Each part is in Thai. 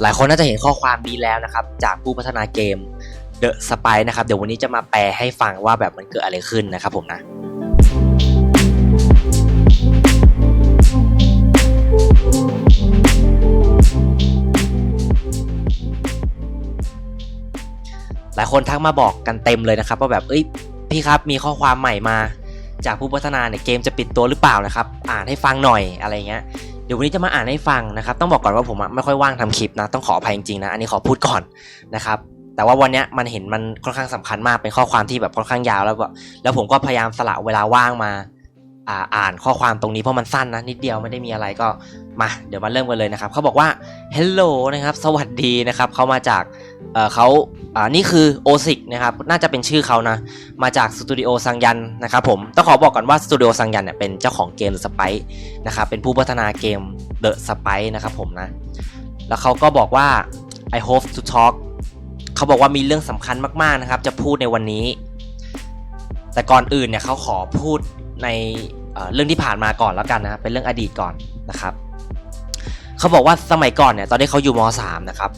หลายคนน่าจะเห็นข้อความนี้แล้วนะครับ จากผู้พัฒนาเกม The Spy นะครับ เดี๋ยววันนี้จะมาแปลให้ฟังว่าแบบมันเกิดอะไรขึ้นนะครับผมนะหลายคนทักมาบอกกันเต็มเลยนะครับว่าแบบเอ้ยพี่ครับมีข้อความใหม่มา จากผู้พัฒนาเนี่ยเกมจะปิดตัวหรือเปล่านะครับ อ่านให้ฟังหน่อยอะไรเงี้ย ดี๋ยววันนี้จะมาอ่านให้ฟังนะครับ ต้องบอกก่อนว่าผมไม่ค่อยว่างทำคลิปนะ ต้องขออภัยจริงๆนะ อันนี้ขอพูดก่อนนะครับ แต่ว่าวันนี้มันเห็นมันค่อนข้างสำคัญมาก เป็นข้อความที่แบบค่อนข้างยาวแล้วแบบแล้วผมก็พยายามสละเวลาว่างมาอ่าอานข้อความตรงนี้เพราะมันสั้นนะนิดเดียวไม่ได้มีอะไรก็มา เดี๋ยวมาเริ่มกันเลยนะครับเขาบอกว่า hello นะครับ สวัสดีนะครับเขามาจากเอ่อเขา อ่านี่คือโอซิกนะครับน่าจะเป็นชื่อเขานะ มาจากสตูดิโอซังยันนะครับผมต้องขอบอกก่อนว่าสตูดิโอซังยันเนี่ยเป็นเจ้าของเกม The Spy นะครับเป็นผู้พัฒนาเกม The Spy นะครับผมนะ แล้วเขาก็บอกว่า I hope to talk เขาบอกว่ามีเรื่องสำคัญมากๆนะครับ จะพูดในวันนี้ แต่ก่อนอื่นเนี่ยเขาขอพูดในเเรื่องที่ผ่านมาก่อนแล้วกันนะเป็นเรื่องอดีตก่อนนะครับเขาบอกว่าสมัยก่อนเนี่ยตอนที่เขาอยู่ม .3 นะครับ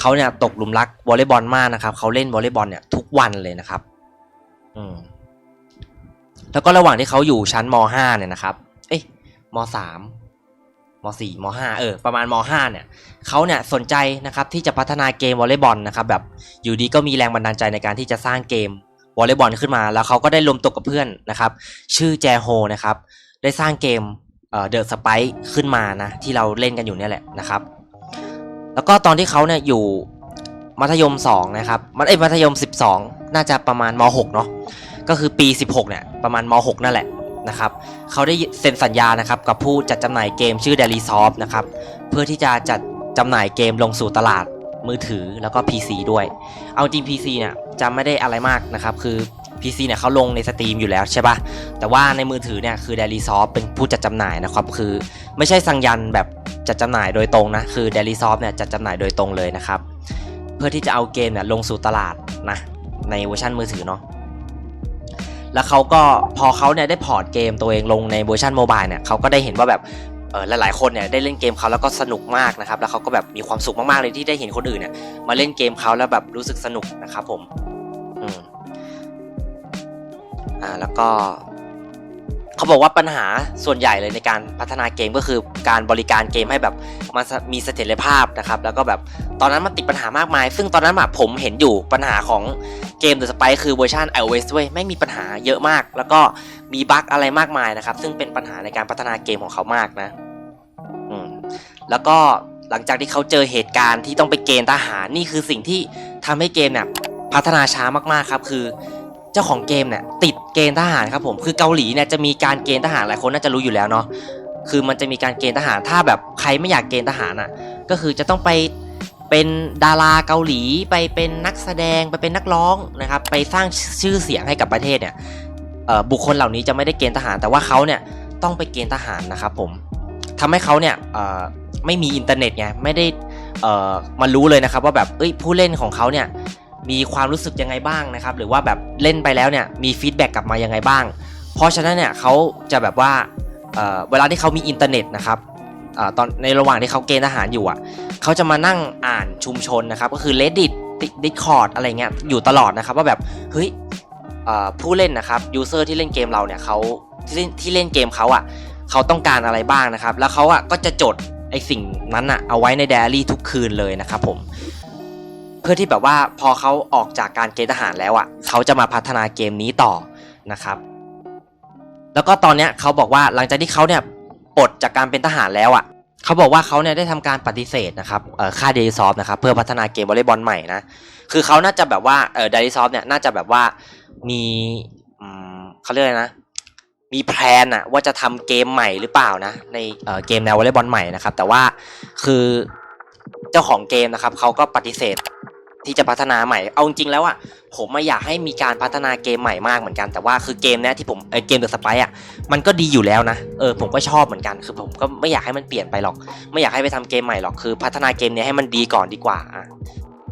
เขาเนี่ยตกหลุมรักวอลเลย์บอลมากนะครับเขาเล่นวอลเลย์บอลเนี่ยทุกวันเลยนะครับ อืมแล้วก็ระหว่างที่เขาอยู่ชั้นม .5 เนี่ยนะครับ เอ้ยม .3 ม .4 ม .5 เออ ประมาณม .5 เนี่ยเขาเนี่ยสนใจนะครับที่จะพัฒนาเกมวอลเลย์บอลนะครับ แบบอยู่ดีก็มีแรงบันดาลใจในการที่จะสร้างเกมวอลเลย์บอลขึ้นมา แล้วเขาก็ได้รวมตัวกับเพื่อนนะครับ ชื่อแจโฮนะครับ ได้สร้างเกมเอ่อ The Spike ขึ้นมานะ ที่เราเล่นกันอยู่เนี่ยแหละนะครับ แล้วก็ตอนที่เขาเนี่ยอยู่มัธยม2นะครับมันเอ้มัธยม 12 น่าจะประมาณม .6 เนาะก็คือปี 16เนี่ยประมาณม .6 นั่นแหละนะครับเขาได้เซ็นสัญญานะครับกับผู้จัดจำหน่ายเกมชื่อ d a i l y s o f t นะครับเพื่อที่จะจัดจำหน่ายเกมลงสู่ตลาดมือถือแล้วก็ PC ด้วย เอาจริง PC เนี่ยจะไม่ได้อะไรมากนะครับคือ PC เนี่ยเขาลงในสตรีมอยู่แล้วใช่ปะแต่ว่าในมือถือเนี่ยคือ d a i l y s o f t เป็นผู้จัดจำหน่ายนะครับคือไม่ใช่สังยันแบบ จัดจำหน่ายโดยตรงนะคือ d a i l y s o f t เนี่ยจัดจำหน่ายโดยตรงเลยนะครับ เพื่อที่จะเอาเกมเนี่ยลงสู่ตลาดนะในเวอร์ชันมือถือเนาะแล้วเขาก็พอเขาเนี่ยได้พอร์ตเกมตัวเองลงในเวอร์ชันโมบายเนี่ยเขาก็ได้เห็นว่าแบบเออหลายๆคนเนี่ยได้เล่นเกมเขาแล้วก็สนุกมากนะครับ แล้วเขาก็แบบมีความสุขมากๆเลยที่ได้เห็นคนอื่นเนี่ยมาเล่นเกมเขาแล้วแบบรู้สึกสนุกนะครับผมอืมอ่าแล้วก็ เขาบอกว่าปัญหาส่วนใหญ่เลยในการพัฒนาเกมก็คือการบริการเกมให้แบบมันมีเสถียรภาพนะครับ แล้วก็แบบตอนนั้นมันติดปัญหามากมาย ซึ่งตอนนั้นผมเห็นอยู่ปัญหาของเกม The Spy คือเวอร์ชัน iOS ด้วยไม่มีปัญหาเยอะมาก แล้วก็มีบั๊กอะไรมากมายนะครับ ซึ่งเป็นปัญหาในการพัฒนาเกมของเขามากนะอืมแล้วก็หลังจากที่เขาเจอเหตุการณ์ที่ต้องไปเกณฑ์ทหารนี่คือสิ่งที่ทำให้เกมเนี่ยพัฒนาช้ามากๆครับ คือ จ้าของเกมเนี่ยติดเกณฑ์ทหารครับผมคือเกาหลีเนี่ยจะมีการเกณฑ์ทหารหลายคนน่าจะรู้อยู่แล้วเนาะคือมันจะมีการเกณฑ์ทหารถ้าแบบใครไม่อยากเกณฑ์ทหารอะก็คือจะต้องไปเป็นดาราเกาหลีไปเป็นนักแสดงไปเป็นนักร้องนะครับไปสร้างชื่อเสียงให้กับประเทศเนี่ยบุคคลเหล่านี้จะไม่ได้เกณฑ์ทหาร แต่ว่าเขาเนี่ยต้องไปเกณฑ์ทหารนะครับผมทำให้เขาเนี่ยไม่มีอินเทอร์เน็ตไงไม่ได้มารู้เลยนะครับว่าแบบเอ้ยผู้เล่นของเขาเนี่ย มีความรู้สึกยังไงบ้างนะครับ หรือว่าแบบเล่นไปแล้วเนี่ยมีฟีดแบ็กกลับมายังไงบ้าง เพราะฉะนั้นเนี่ยเขาจะแบบว่าเเวลาที่เขามีอินเทอร์เน็ตนะครับอตอนในระหว่างที่เขาเกณฑ์ทหารอยู่อะเขาจะมานั่งอ่านชุมชนนะครับ ก็คือ reddit discord อะไรเงี้ยอยู่ตลอดนะครับ ว่าแบบเฮ้ยผู้เล่นนะครับยูเซอร์ที่เล่นเกมเราเนี่ยเขาที่เล่นที่เล่นเกมเขาอะเขาต้องการอะไรบ้างนะครับ แล้วเขาอะก็จะจดไอสิ่งนั้นอะเอาไว้ในไดอารี่ทุกคืนเลยนะครับผม พื่อที่แบบว่าพอเขาออกจากการเกณฑ์ทหารแล้วอะเขาจะมาพัฒนาเกมนี้ต่อนะครับ แล้วก็ตอนเนี้ยเขาบอกว่าหลังจากที่เขาเนี่ยปลดจากการเป็นทหารแล้วอะเขาบอกว่าเขาเนี่ยได้ทำการปฏิเสธนะครับเอ่อค่าเดลิซอฟนะครับเพื่อพัฒนาเกมวอลเลย์บอลใหม่นะคือเขาน่าจะแบบว่าเอ่อเดลิซอฟเนี่ยน่าจะแบบว่ามีอืมเขาเรียกอะไรนะมีแพลนอะว่าจะทำเกมใหม่หรือเปล่านะในเอ่อเกมแนววอลเลย์บอลใหม่นะครับแต่ว่าคือเจ้าของเกมนะครับเขาก็ปฏิเสธ ที่จะพัฒนาใหม่ เอาจริงแล้วอะผมไม่อยากให้มีการพัฒนาเกมใหม่มากเหมือนกัน แต่ว่าคือเกมเนี้ยที่ผมเเกมเดอะสไปอะมันก็ดีอยู่แล้วนะ เออผมก็ชอบเหมือนกัน คือผมก็ไม่อยากให้มันเปลี่ยนไปหรอก ไม่อยากให้ไปทำเกมใหม่หรอก คือพัฒนาเกมเนี้ยให้มันดีก่อนดีกว่าอะ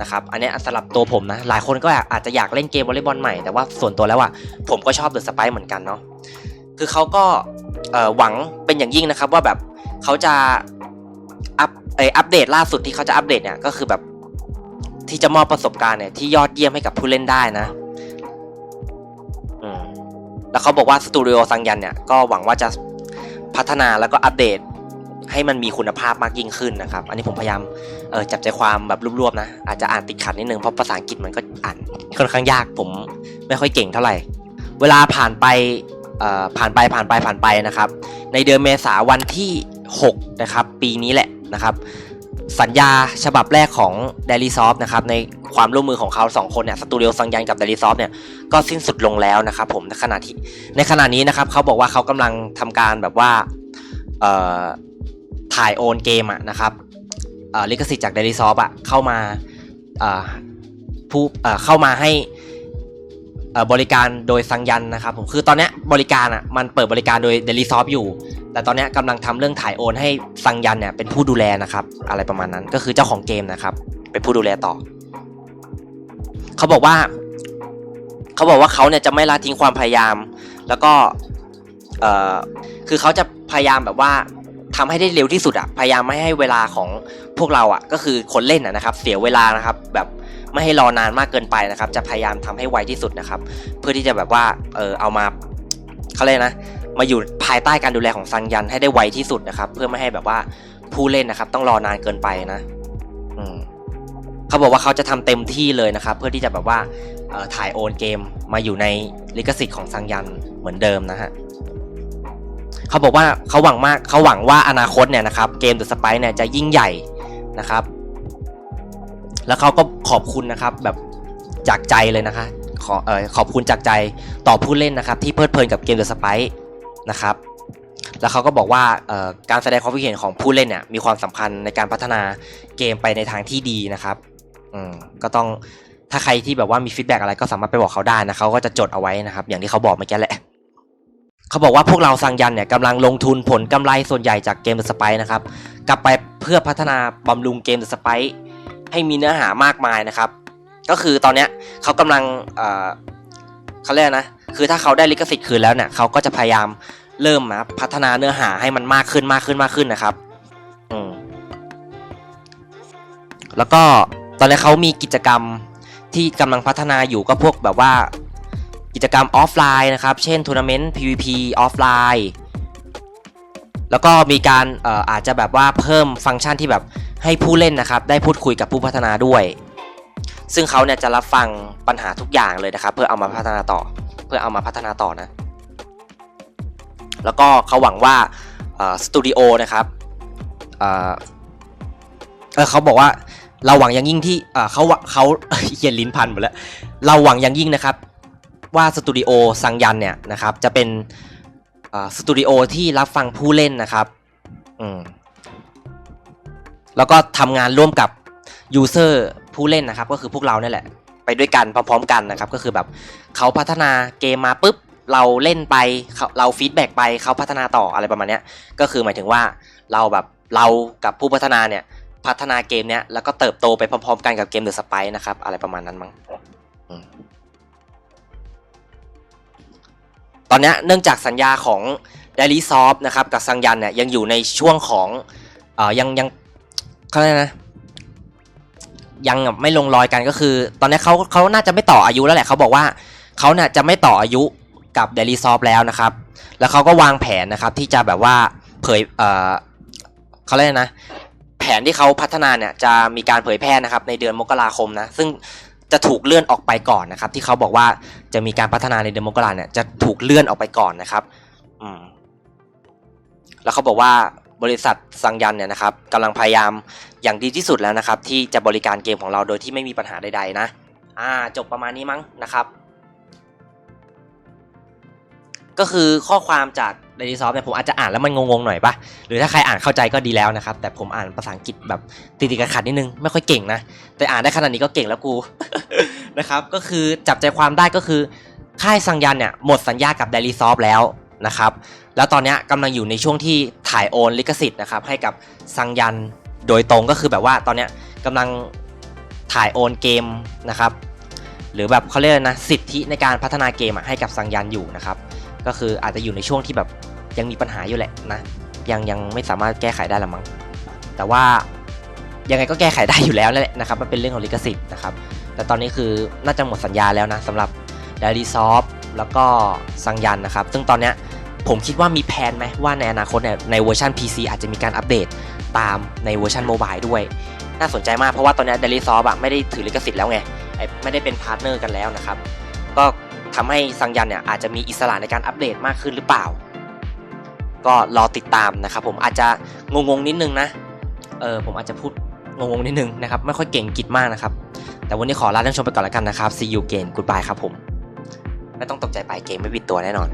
นะครับ อันเนี้ยสำหรับตัวผมนะ หลายคนก็อาจจะอยากเล่นเกมวอลเลย์บอลใหม่ แต่ว่าส่วนตัวแล้วอะผมก็ชอบเดอะสไปเหมือนกันเนาะ คือเขาก็หวังเป็นอย่างยิ่งนะครับว่าแบบเขาจะอัพเอออัปเดตล่าสุดที่เขาจะอัปเดตเนี่ยก็คือแบบ ที่จะมอบประสบการณ์เนี่ยที่ยอดเยี่ยมให้กับผู้เล่นได้นะอืมแล้วเขาบอกว่าสตูดิโอซังยันเนี่ยก็หวังว่าจะพัฒนาแล้วก็อัปเดตให้มันมีคุณภาพมากยิ่งขึ้นนะครับ อันนี้ผมพยายามเออจับใจความแบบรวบๆนะ อาจจะอ่านติดขัดนิดนึงเพราะภาษาอังกฤษมันก็อ่านค่อนข้างยากผมไม่ค่อยเก่งเท่าไหร่ เวลาผ่านไปเอ่อผ่านไปผ่านไปผ่านไปนะครับ ในเดือนเมษาวันที่ 6 นะครับ ปีนี้แหละนะครับ สัญญาฉบับแรกของ d a i l y s o f t นะครับในความร่วมมือของเขา 2 คนเนี่ยสตูดิโอซังยันกับ d a i l y s o f t เนี่ยก็สิ้นสุดลงแล้วนะครับผมในขณะที่ในขณะนี้นะครับเขาบอกว่าเขากำลังทำการแบบว่าถ่ายโอนเกมอะนะครับลิขสิทธิ์จาก d a i l y s o f t อะเข้ามาผู้เข้ามาให้ บริการโดยซังยันนะครับผมคือตอนนี้บริการอะมันเปิดบริการโดย d a i l y s o f t อยู่ แต่ตอนนี้ยกำลังทำเรื่องถ่ายโอนให้ซังยันเนี่ยเป็นผู้ดูแลนะครับอะไรประมาณนั้นก็คือเจ้าของเกมนะครับ เป็นผู้ดูแลต่อ เขาบอกว่าเขาบอกว่าเขาเนี่ยจะไม่ละทิ้งความพยายาม แล้วก็เอ่อคือเขาจะพยายามแบบว่าทำให้ได้เร็วที่สุดอะพยายามไม่ให้เวลาของพวกเราอะก็คือคนเล่นอะนะครับ เสียเวลานะครับแบบ ไม่ให้รอนานมากเกินไปนะครับ จะพยายามทำให้ไวที่สุดนะครับ เพื่อที่จะแบบว่าเออเอามาเขาเรียกนะ มาอยู่ภายใต้การดูแลของซังยันให้ได้ไวที่สุดนะครับ เพื่อไม่ให้แบบว่าผู้เล่นนะครับ ต้องรอนานเกินไปนะอืมเขาบอกว่าเขาจะทำเต็มที่เลยนะครับ เพื่อที่จะแบบว่าถ่ายโอนเกมมาอยู่ในลิขสิทธิ์ของซังยันเหมือนเดิมนะฮะเขาบอกว่าเขาหวังมากเขาหวังว่าอนาคตเนี่ยนะครับเกม The Spy เนี่ยจะยิ่งใหญ่นะครับ แล้วเขาก็ขอบคุณนะครับแบบจากใจเลยนะคะ ขอเอ่อขอบคุณจากใจต่อผู้เล่นนะครับ ที่เพลิดเพลินกับเกม The Spy นะครับ แล้วเขาก็บอกว่าการแสดงความคิดเห็นของผู้เล่นเนี่ยมีความสำคัญในการพัฒนาเกมไปในทางที่ดีนะครับอืมก็ต้องถ้าใครที่แบบว่ามีฟีดแบ็กอะไรก็สามารถไปบอกเขาได้นะเขาก็จะจดเอาไว้นะครับ อย่างที่เขาบอกเมื่อกี้แหละเขาบอกว่าพวกเราสังยันเนี่ยกำลังลงทุนผลกำไรส่วนใหญ่จากเกม The Spy นะครับ กลับไปเพื่อพัฒนาบำรุงเกม The Spy ให้มีเนื้อหามากมายนะครับ ก็คือตอนเนี้ยเขากำลังเขาเรียกนะคือถ้าเขาได้ลิขสิทธิ์คืนแล้วเนี่ยเขาก็จะพยายามเริ่มนะพัฒนาเนื้อหาให้มันมากขึ้นมากขึ้นมากขึ้นนะครับอืมแล้วก็ตอนนี้เขามีกิจกรรมที่กำลังพัฒนาอยู่ก็พวกแบบว่ากิจกรรมออฟไลน์นะครับ เช่นทัวร์นาเมนต์ PVP ออฟไลน์ แล้วก็มีการอออาจจะแบบว่าเพิ่มฟังก์ชันที่แบบ ให้ผู้เล่นนะครับได้พูดคุยกับผู้พัฒนาด้วย ซึ่งเขาเนี่ยจะรับฟังปัญหาทุกอย่างเลยนะครับ เพื่อเอามาพัฒนาต่อ เพื่อเอามาพัฒนาต่อนะ แล้วก็เขาหวังว่าสตูดิโอนะครับเเขาบอกว่าเราหวังอย่างยิ่งที่เขาเขาเขียนลิ้นพันหมดแล้ว เราหวังอย่างยิ่งนะครับ ว่าสตูดิโอซังยันเนี่ยนะครับ จะเป็นสตูดิโอที่รับฟังผู้เล่นนะครับ อืม แล้วก็ทำงานร่วมกับยูเซอร์ผู้เล่นนะครับ ก็คือพวกเราเนี่ยแหละ ไปด้วยกันพร้อมๆกันนะครับ ก็คือแบบเขาพัฒนาเกมมาปุ๊บเราเล่นไปเเราฟีดแบ็กไปเขาพัฒนาต่ออะไรประมาณเนี้ยก็คือหมายถึงว่าเราแบบเรากับผู้พัฒนาเนี่ยพัฒนาเกมเนี้ยแล้วก็เติบโตไปพร้อมๆ กันกับเกม The Spy นะครับอะไรประมาณนั้นมั้งตอนนี้เนื่องจากสัญญาของ d a i l y s o f t นะครับกับซังยันเนี่ยยังอยู่ในช่วงของเอ่อยังยัง เขาเรียกนะ ยังไม่ลงรอยกันก็คือ ตอนนี้เขาเขาน่าจะไม่ต่ออายุแล้วแหละเขาบอกว่าเขาเนี่ยจะไม่ต่ออายุกับ d a i l y s o f t แล้วนะครับ แล้วเขาก็วางแผนนะครับ ที่จะแบบว่าเผยเออเขาเรียกนะ แผนที่เขาพัฒนาเนี่ยจะมีการเผยแพร่นะครับ ในเดือนมกราคมนะ ซึ่งจะถูกเลื่อนออกไปก่อนนะครับ ที่เขาบอกว่าจะมีการพัฒนาในเดือนมกราเนี่ยจะถูกเลื่อนออกไปก่อนนะครับ อืมแล้วเขาบอกว่า บริษัทซังยันเนี่ยนะครับกำลังพยายามอย่างดีที่สุดแล้วนะครับ ที่จะบริการเกมของเราโดยที่ไม่มีปัญหาใดๆนะอ่าจบประมาณนี้มั้งนะครับ ก็คือข้อความจาก d a i l y s o f t เนี่ยผมอาจจะอ่านแล้วมันงงๆหน่อยปะหรือถ้าใครอ่านเข้าใจก็ดีแล้วนะครับ แต่ผมอ่านภาษาอังกฤษแบบติดๆขัดนิดนึงไม่ค่อยเก่งนะ แต่อ่านได้ขนาดนี้ก็เก่งแล้วกูนะครับ ก็คือจับใจความได้ก็คือค่ายซังยันเนี่ยหมดสัญญากับ d a i l y s o f t แล้ว นะครับ แล้วตอนนี้กำลังอยู่ในช่วงที่ถ่ายโอนลิขสิทธิ์นะครับให้กับซังยันโดยตรงก็คือแบบว่าตอนนี้กำลังถ่ายโอนเกมนะครับ หรือแบบเขาเรียกนะสิทธิในการพัฒนาเกมให้กับซังยันอยู่นะครับ ก็คืออาจจะอยู่ในช่วงที่แบบยังมีปัญหาอยู่แหละนะยังยังไม่สามารถแก้ไขได้ละมั้งแต่ว่ายังไงก็แก้ไขได้อยู่แล้วนั่นแหละนะครับมันเป็นเรื่องของลิขสิทธิ์นะครับ แต่ตอนนี้คือน่าจะหมดสัญญาแล้วนะสำหรับ d a i l y s o f t แล้วก็ซังยันนะครับ ซึ่งตอนเนี้ย ผมคิดว่ามีแผนไหมว่าในอนาคตเนี่ยในเวอร์ชัน PC อาจจะมีการอัปเดตตามในเวอร์ชันโมบายด้วย น่าสนใจมากเพราะว่าตอนนี้ d a i l y s o f t อะไม่ได้ถือลิขสิทธิ์แล้วไงไม่ได้เป็นพาร์ทเนอร์กันแล้วนะครับ ก็ทำให้ซังยันเนี่ยอาจจะมีอิสระในการอัปเดตมากขึ้นหรือเปล่า ก็รอติดตามนะครับผมอาจจะงงๆนิดนึงนะเออผมอาจจะพูดงงๆนิดนึงนะครับไม่ค่อยเก่งกิจมากนะครับ แต่วันนี้ขอลาท่านชมไปก่อนแล้วกันนะครับ see you again goodbye ครับผมไม่ต้องตกใจไปเกมไม่ปิดตัวแน่นอน